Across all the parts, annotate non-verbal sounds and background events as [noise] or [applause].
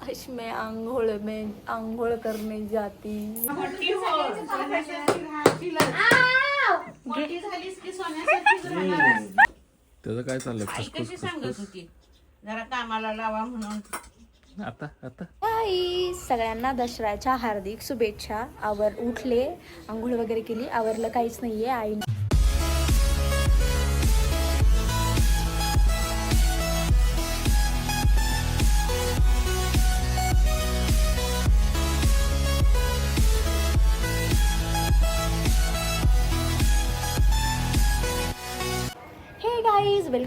काश मैं आंघोळ में आंघोळ करने जाती. मोठी हो. सोन्यासारखी राहशील मोठी झालीस की सोन्यासारखीच राहणार त्याचं काय चाललंय? आई कशी सांगत होती? जरा कामाला लावा म्हणून. आता आता. हाय सगळ्यांना दसऱ्याच्या हार्दिक शुभेच्छा. आवर उठले आंघोळ वगैरे केली. आवरलं काहीच नाहीये आई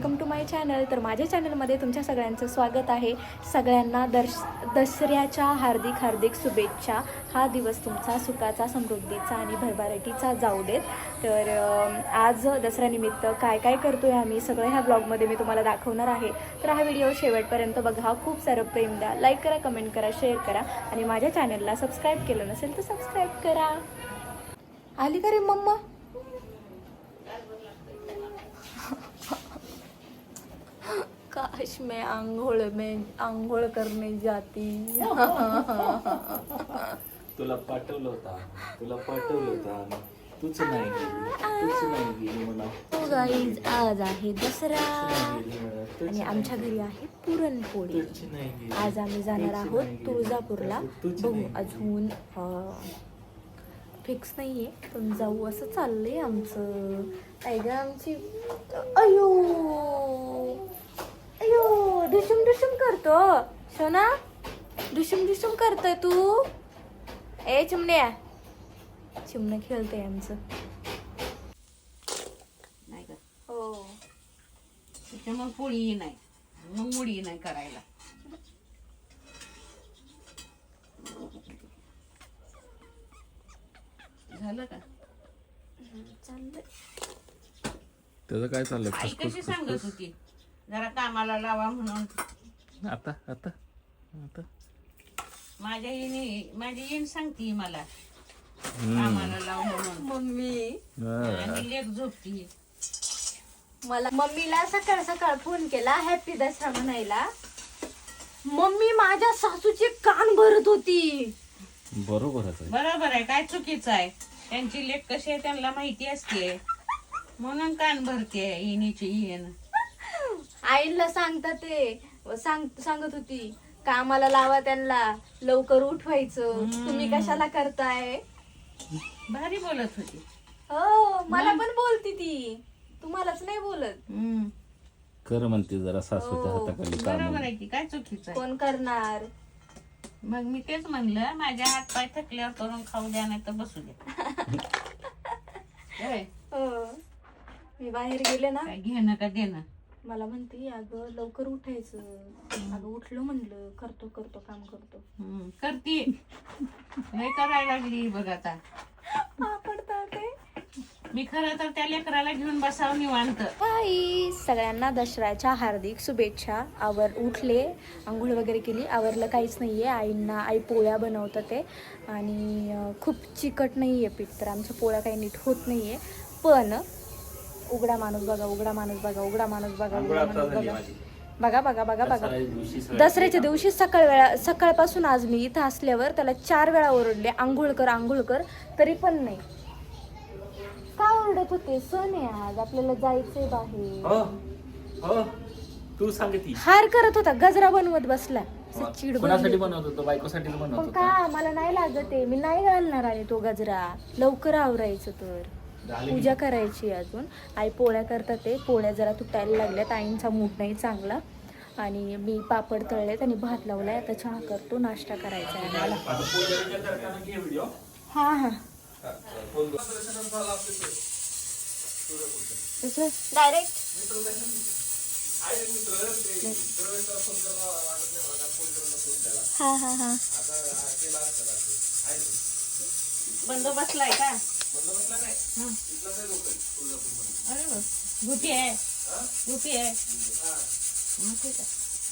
वेलकम टू माय चॅनल. तर माझ्या चॅनलमध्ये तुमच्या सगळ्यांचं स्वागत आहे. सगळ्यांना दर्श दसऱ्याच्या हार्दिक हार्दिक शुभेच्छा. हा दिवस तुमचा सुखाचा समृद्धीचा आणि भरभराटीचा जाऊ देत. तर आज दसऱ्यानिमित्त काय काय करतो आहे आम्ही सगळं ह्या ब्लॉगमध्ये मी तुम्हाला दाखवणार आहे. तर हा व्हिडिओ शेवटपर्यंत बघा. खूप सारं प्रेम द्या. लाईक करा कमेंट करा शेअर करा आणि माझ्या चॅनलला सबस्क्राईब केलं नसेल तर सबस्क्राईब करा. आली का रे मम्मा? काश मैं आंघोळ में आंघोळ करने जाती. तुला पाठवलं होता तुला पाठवलं होता तूच नाही गेली. तूच नाही गेली म्हणा हो गाईज आज आहे दसरा. आणि आमच्या घरी आहे पुरणपोळी. तूच नाही गेली. आज आम्ही जाणार आहोत तुळजापूरला. बघू अजून फिक्स नाहीये पण जाऊ असं चाललंय आमचं. काय ग आमची? अयो! अयो दुशुम दुशुम करतो. सोना दुशुम दुशुम करतोय तू. ए चिमण्या चिमणं खेळतंय आमचं. नाही का हो. त्याच्या मग पोळी नाही. मग मुडी नाही करायला. झालं का? चाललंय त्याचं काय चाललंय? आई कशी सांगत होती? जरा कामाला लावा म्हणून. आता आता आता. माझ्या येणे माझी येण सांगती मला. कामाला लाव म्हणून. मम्मी. आणि लेख झोपती. मला मम्मीला सकाळ सकाळ फोन केला हॅपी दसरा म्हणायला. मम्मी माझ्या सासूचे कान भरत होती. बरोबरच आहे. बरोबर आहे. काय चुकीचं आहे? त्यांची लेख कशी आहे त्यांना माहिती असते म्हणून कान भरते येणीची येण आईला सांगता ते. सांग सांगत होती कामाला लावा त्यांना लवकर उठवायचं. तुम्ही कशाला करताय? भारी बोलत होती. हो मला पण बोलती ती. तुम्हालाच नाही बोलत. हम्म. कर म्हणते जरा सासूच्या हो. हाताखाली काम बरोबर आहे की काय चुकीचं आहे? कोण करणार? मग मी तेच म्हणलं माझ्या हात पाय थकल्यावर करून खाऊ द्या नाही तर बसू द्या. [laughs] होय. हो. मी बाहेर गेले ना. काय घेणं का देणं? मला म्हणते अगं लवकर उठायचं. अगं उठलं म्हणलं करतो करतो काम करतो. हम्म. करती. लय करायला लागली बघ आता. मी खरं तर त्या लेकराला घेऊन बसावं निवांत. हाय सगळ्यांना दसऱ्याच्या हार्दिक शुभेच्छा. आवर उठले आंघोळ वगैरे केली. आवरलं काहीच नाही आहे आईंना आई पोळ्या बनवतात ते. आणि अं, खूप चिकट नाही आहे पीठ तर. आमच्या पोळ्या काही नीट होत नाही आहे पण उघडा माणूस बघा उघडा माणूस बघा उघडा माणूस बघा उघडा माणूस बघा. बघा बघा बघा बघा. दसऱ्याच्या दिवशी सकाळ वेळा सकाळपासून आज मी इथं असल्यावर त्याला चार वेळा ओरडले आंघोळ कर आंघोळ कर तरी पण नाही. का ओरडत होते? सण आहे आज आपल्याला जायचंय बाहेर. हो हो. तू सांगती हार करत होता गजरा बनवत बसला. चिड कोणासाठी बनली. बनवत होतो? बायकोसाठी बनवत पण का? मला नाही लागत आहे. मी नाही घालणार आहे तो गजरा. लवकर आवरायचं तर. पूजा करायची अजून. आई पोळ्या करतात ते. पोळ्या जरा तुटायला लागल्यात. आईंचा मूड नाही चांगला. आणि मी पापड तळलेत आणि भात लावलाय. आता चहा करतो. नाश्ता करायचा आहे मला हा हा डायरेक्ट हा हा हा. बंद बसलाय का. अरे आहे. आहे.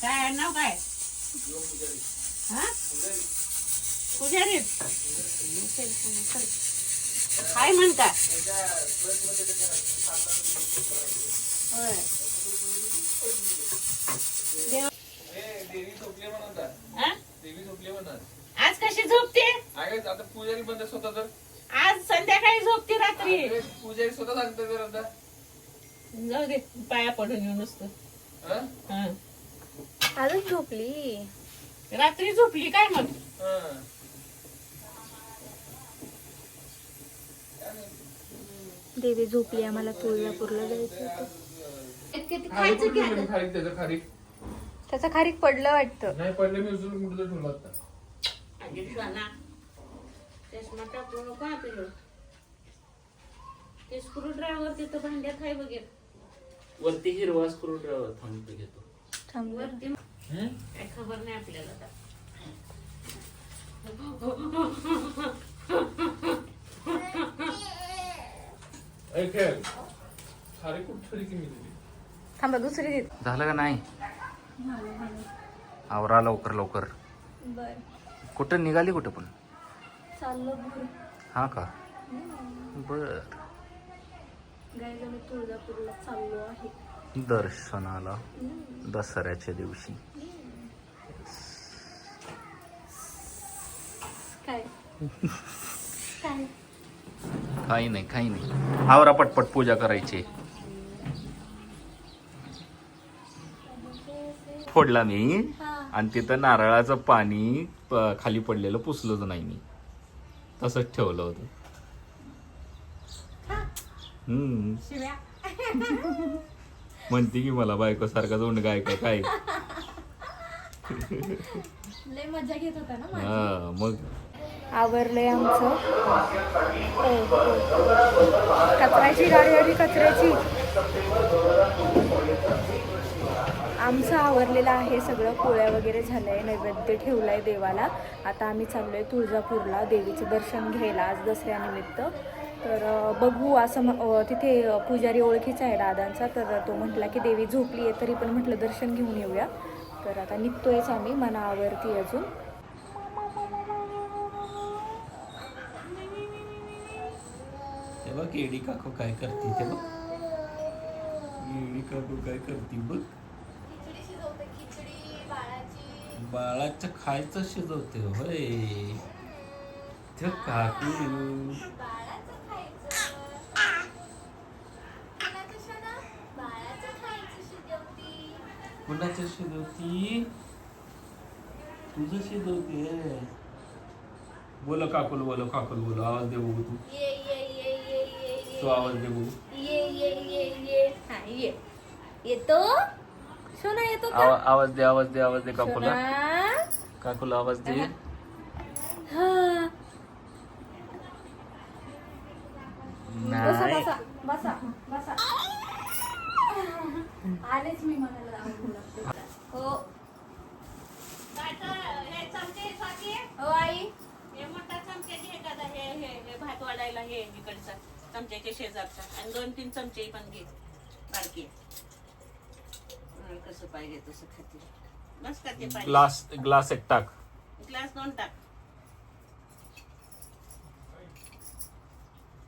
काय नाव काय? हा? पुजारी. काय म्हणता? होय. देवी आज कशी झोपते? अरे आता पुजारी बंद स्वतः तर. आज संध्याकाळी झोपते रात्री. पुजारी स्वतः सांगतो जाऊ दे पाया पडून येऊ नुसतं. हं? आजच झोपली? रात्री झोपली काय मग? हं. देवी झोपली आम्हाला तुळजापूरला जायचं होतं. त्याचं खाली? त्याचं खारीक पडलं वाटतं. नाही पडलं मी उचलून कुठं ठेवलं आता? चष्मा टाकू नको आपलं ते स्क्रू ड्रायव्हर तिथं भांड्यात आहे बघेल वरती हिरवा स्क्रू ड्रायव्हर थांबतो घेतो. थांब जरा. वरती हं? काय खबर नाही आपल्याला आता. ऐ खेळ. खाली कुठं ठेवली की मी दिली. थांबा दुसरी देत झालं का नाही? आवरा लवकर लवकर. बर. कुठं निघाली कुठं पण? हा का? बर. गायला मी तुळजापूरला चाललो आहे. दर्शनाला दसऱ्याच्या दिवशी. काय? काय? काही नाही काही नाही. आवरा पटपट पूजा करायची. फोडला मी. आणि तिथं नारळाचं पाणी प- खाली पडलेलं पुसलंच नाही मी. तसंच ठेवलं होतं. हम्म. शिव्या. म्हणते की मला बायको सारखा तोंड काय का काय? लय मजा घेत होता ना माझी. हा मग? आवरलंय आमचं. ओ, ओ. कचऱ्याची गाडी आली कचऱ्याची. आमचं आवरलेलं आहे सगळं पोळ्या वगैरे झालंय नैवेद्य ठेवलाय देवाला. आता आम्ही चाललोय तुळजापूरला देवीचं दर्शन घ्यायला आज दसऱ्यानिमित्त तर बघू असं तिथे पुजारी ओळखीचा आहे दादांचा तर तो म्हटला की देवी झोपली आहे तरी पण म्हटलं दर्शन घेऊन येऊया. तर आता निघतोयच आम्ही मनावरती अजून. केडी काकू काय करते ते बघ. केडी काकू काय करते बघ. बाळाचं खायचं शिजवते होय. ते काकू. कुणाचं शिजवती. तुझं शिजवते. बोलो काकुल बोलो काकुल बोलो. आवाज दे बघू तू. तू आवाज दे बघू. ये ये ये ये. हा ये. येतो? सोना येतो का आवा- आवाज दे आवाज दे आवाज दे काकुला. सोना। काकुला आवाज दे. हा। बसा नाही. बसा बसा बसा आलेच मी म्हणाला काय तर हे चमचे स्वाती? हो आई. मोठा चमचे घे दादा हे हे हे भात वाढायला हे इकडचा चमच्याच्या शेजारचा. आणि दोन तीन चमचे पण घे बारके. कसं पाहिजे तसं खाते बस का ते पाहिजे ग्लास ग्लास एक टाक. ग्लास दोन टाक.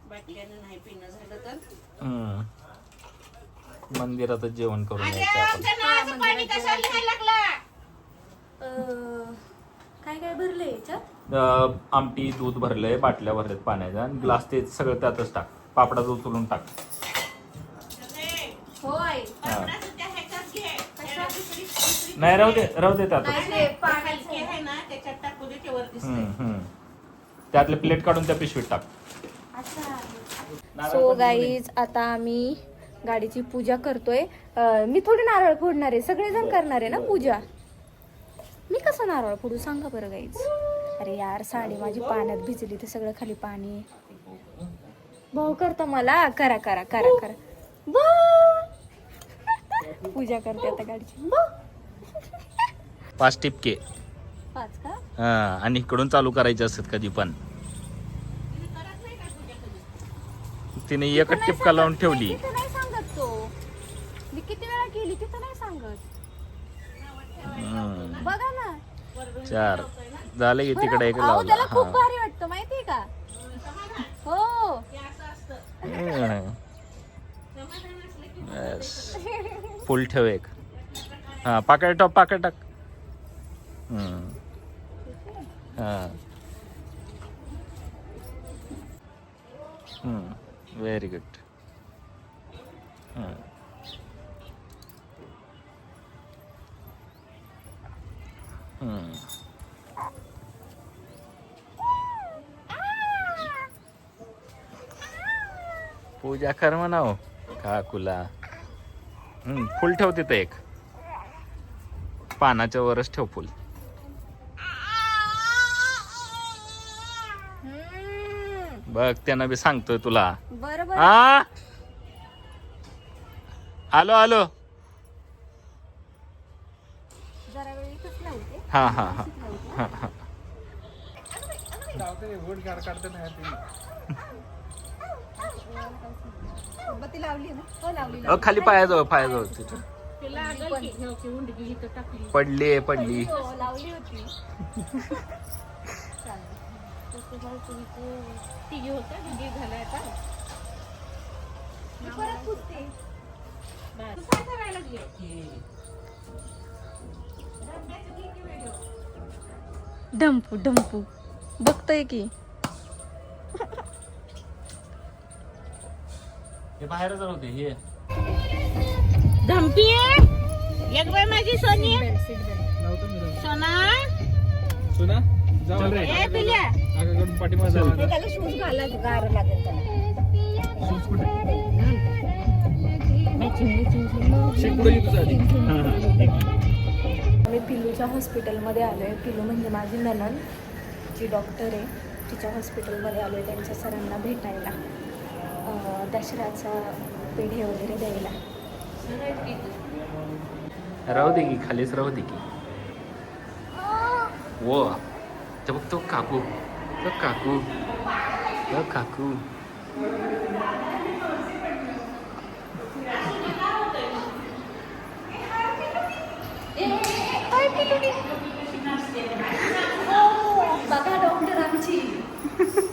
बाटल्यानं नाही पिणं झालं तर? हम्म. मंदिरातच जेवण करून यायचं आपण. आमच्या नळाचं पाणी कशाला लिहायला लागला? अं, काय काय भरलंय याच्यात? अं, आमटी दूध भरलंय बाटल्या भरल्यात पाण्याच्या आणि ग्लास ते सगळं त्यातच टाक. पापडाचं उचलून टाक. हो आई त्या ह्याच्यात घे त्याला दुसरी- दुसरी नाही राहू दे राहू दे त्यातच नाही ते हलकी पाण्याचं आहे ना त्याच्यात टाकू दे ते वर दिसतंय. हम्म, हम्म. त्यातले प्लेट काढून त्या पिशवीत टाक सो गाईज आता आम्ही गाडीची पूजा करतोय अं, मी थोडी नारळ फोडणार आहे सगळेजण करणार आहे ना पूजा मी कसं नारळ फोडू सांगा बरं गाईज अरे यार साडी माझी पाण्यात भिजली ते सगळं खाली पाणी आहे. भाऊ करता मला करा करा करा करा भाऊ. [laughs] पूजा करते आता गाडीची भाऊ. पाच टिपके. पाच का? हा आणि इकडून चालू करायचे असतात कधी पण. तिने एकच टिपका लावून ठेवली. तिथं नाही सांगत तो. मी किती वेळा केली तिथं नाही सांगत. हम्म. बघा ना. चार. झालं की तिकडे एक अहो, लावला. त्याला खूप हा. भारी वाटतं माहितीये का? हो. फुल ठेव एक. हा पाकळ टॉप पाकळ टाक. हा. व्हेरी गुड पूजा कर म्हणाव. काकूला फुल ठेव तिथं एक. पानाच्या वरच ठेव फुल. बघ त्यानं बी सांगतोय तुला. बरोबर हा? आलो आलो. जरा वेळ इथंच लावते. हा हा हा. हा हा. ती लावली ना? हो लावली खाली पायाजवळ पायाजवळ तिथं. पडली पडली. हो लावली होती. [laughs] तिघी होत्या दुघी झाल्या आता. मी परत पुसते बरं. तू काय करायला लागली? ढंपू ढंपू बघतोय की. हे बाहेरच होते हे. धमकी एक माझी सोनी. सोना. सुना? त्याला शूज घाला गार लागेल आम्ही पिलूच्या हॉस्पिटलमध्ये आलो आहे पिलू म्हणजे माझी ननन जी डॉक्टर आहे तिच्या हॉस्पिटलमध्ये आलो आहे त्यांच्या सरांना भेटायला. अं, दसऱ्याचा पेढे वगैरे द्यायला. राहू दे की खालीच राहू दे की. वो. ते बघ तो काकू तो काकू तो काकू बघा डॉक्टर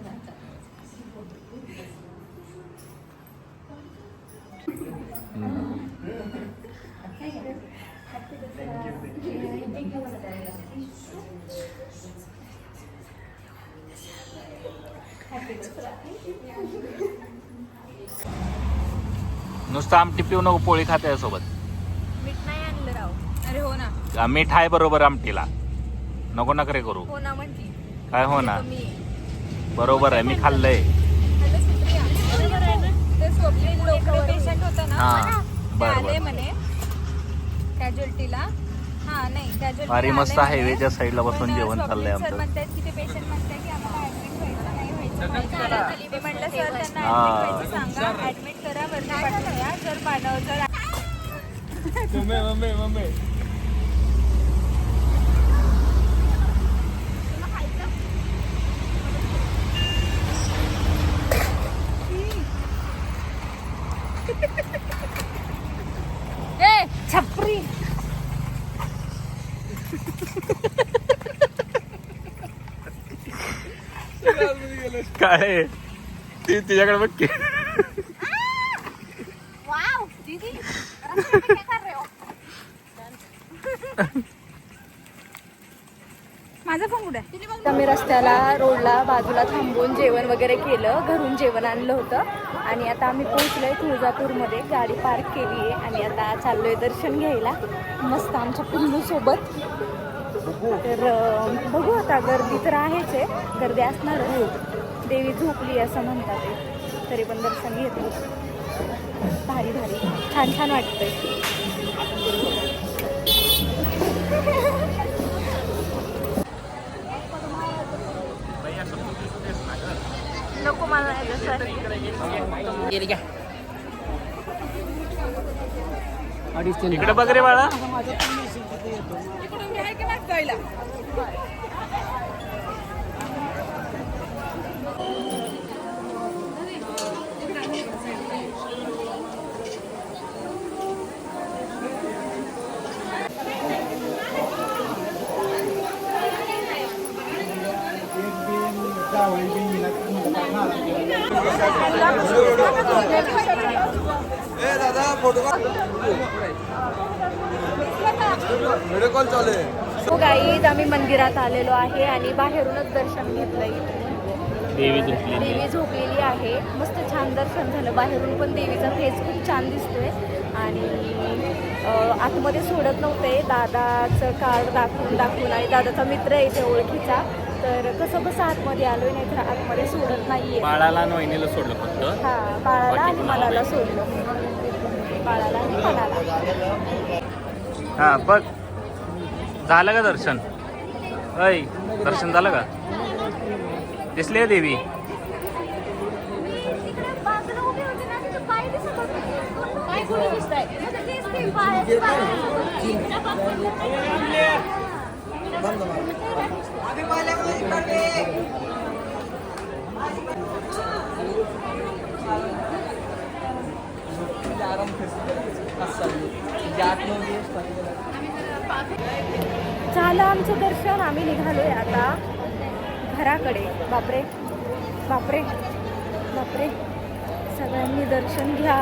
नुसतं आमटी पिऊ नको पोळी खाते सोबत मीठ नाही आणलं राव. अरे हो ना. आ, मीठ आहे बरोबर आमटीला. नको नकरे करू. हो ना म्हणती काय हो ना? कमी. आहे. बरोबर आहे मी खाल्लंय. हॅलो सुप्रिया. बरोबर आहे ना? ते स्वप्नील लोकडे पेशंट होता ना? हा ते बरं आले बरं. म्हणे. कॅज्युअल्टीला हा नाही आले मस्त म्हणे. हायवेच्या साईडला बसून पण, जेवण चाललंय आमचं. म्हणतात की ते पेशंट म्हणतात की आम्हाला ऍडमिट व्हायचं नाही व्हायचं मी म्हटलं सर त्यांना हा. ऍडमिट व्हायचं सांगा ऍडमिट करा वरती पाठवूया जर जर मम्मी मम्मी मम्मी ए छपरी काय ती तिच्याकडे बघ की. वाव दीदी रास्ते पे क्या कर रहे हो? माझा फोन कुठे? आम्ही रस्त्याला रोडला बाजूला थांबून जेवण वगैरे केलं घरून जेवण आणलं होतं. आणि आता आम्ही पोहोचलोय तुळजापूरमध्ये गाडी पार्क केली आहे. आणि आता चाललोय दर्शन घ्यायला. मस्त आमच्या पिल्लू सोबत. तर बघू आता गर्दी तर आहेच आहे. गर्दी असणार देवी झोपली असं म्हणतात तरी पण दर्शन घेतो भारी भारी. छान छान वाटतंय. नको मला इकडे बघ रे बाळा. kayak böyle. Hey, हो गाईज आम्ही मंदिरात आलेलो आहे आणि बाहेरूनच दर्शन घेतलं देवी झोपली देवी झोपलेली आहे. मस्त छान दर्शन झालं. बाहेरून पण देवीचा फेस खूप छान दिसतोय. आणि आतमध्ये सोडत नव्हते. दादाचं कार्ड दाखवून दाखवून आणि दादाचा मित्र आहे इथे ओळखीचा. तर कसं बस आतमध्ये आलोय नाही तर आतमध्ये सोडत नाहीये. बाळाला आणि वहिनीला सोडलं फक्त. हा बाळाला आणि मनाला सोडलं. बाळाला आणि मनाला. हा बघ. झालं का दर्शन? अय दर्शन झालं का? दिसली आहे देवी. झालं आमचं दर्शन आम्ही निघालोय आता घराकडे. बापरे. बापरे. बापरे. सगळ्यांनी दर्शन घ्या.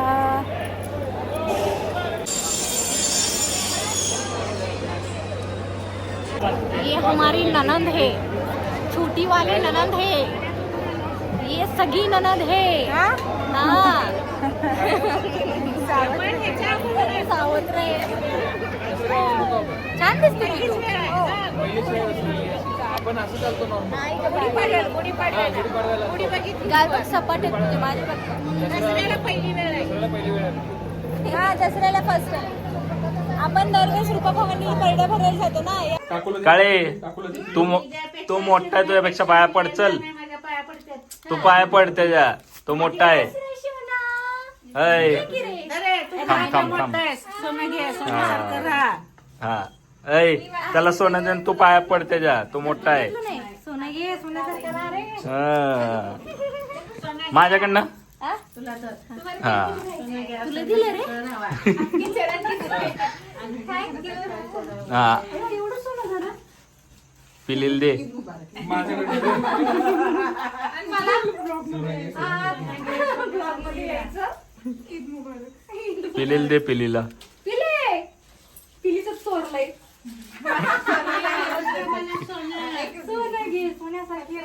ये हमारी ननंद है. छोटी वाली ननंद है. ये सगी ननंद है. हाँ? सावत्र आहे. छान दिसते हा दसऱ्याला फर्स्ट आपण दरवेळेस रुपा भवानी परड्या भरायला जातो ना या- काकूला काळे. तू तो मोठा आहे तुझ्यापेक्षा पाया पड चल. तू पाया पड त्याच्या. तो मोठा आहे. थांब, थांब, थांब. हा. अय त्याला सोनं दे आणि तू पाया पड त्याच्या तो मोठा आहे. सोनं हा. माझ्याकडनं? हा? हा. हा. पिलील दे. पिलील दे पिलीला. पिले. पिलीच चोरलंय. सोनं घे सोन्यासारखी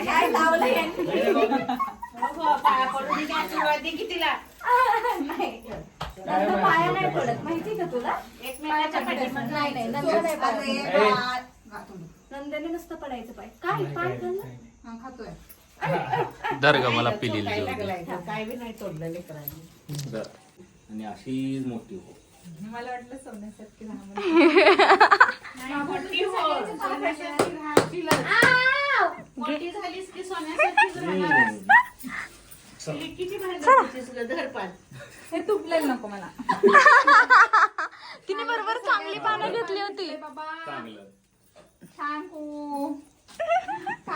काय लावलं तिला नाही नंतर पाया नाही पडत माहिती का तुला एकमेकाच्या पाठीमागे नाही नाही नंतर नाही पडत नंदने नुसतं पडायचं पाय काय पाय खाल्लं? धर ग मला पिलील दे. काय बी नाही तोडलं लेकरांनी. आणि अशीच मोठी हो [laughs] हो सोन्यासारखी राहतीलच. मोठी झालीस की सोन्यासारखीच राहणार. किती भारी दिसतेस गं, धर पान. [laughs] तिने बरोबर चांगली पानं घेतली होती. चांगलं. [laughs]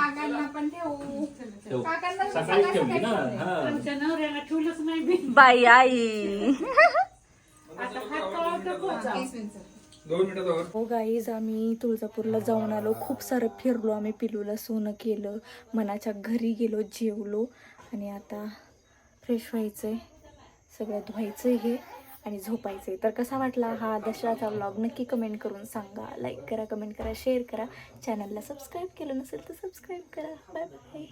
ठेव. सकाळी ठेवली ना? हा. आमच्या नवऱ्याला ठेवलंच नाही बाई आई. दोन हो गाईज आम्ही तुळजापूरला जाऊन आलो. खूप सारं फिरलो. आम्ही पिलूला सोनं केलं. मनाच्या घरी गेलो जेवलो. आणि आता फ्रेश व्हायचंय. सगळं धुवायचं हे आणि झोपायचंय. तर कसा वाटला हा दसऱ्याचा व्लॉग नक्की कमेंट करून सांगा. लाईक करा कमेंट करा शेअर करा. चॅनलला सबस्क्राईब केलं नसेल तर सबस्क्राईब करा. Bye bye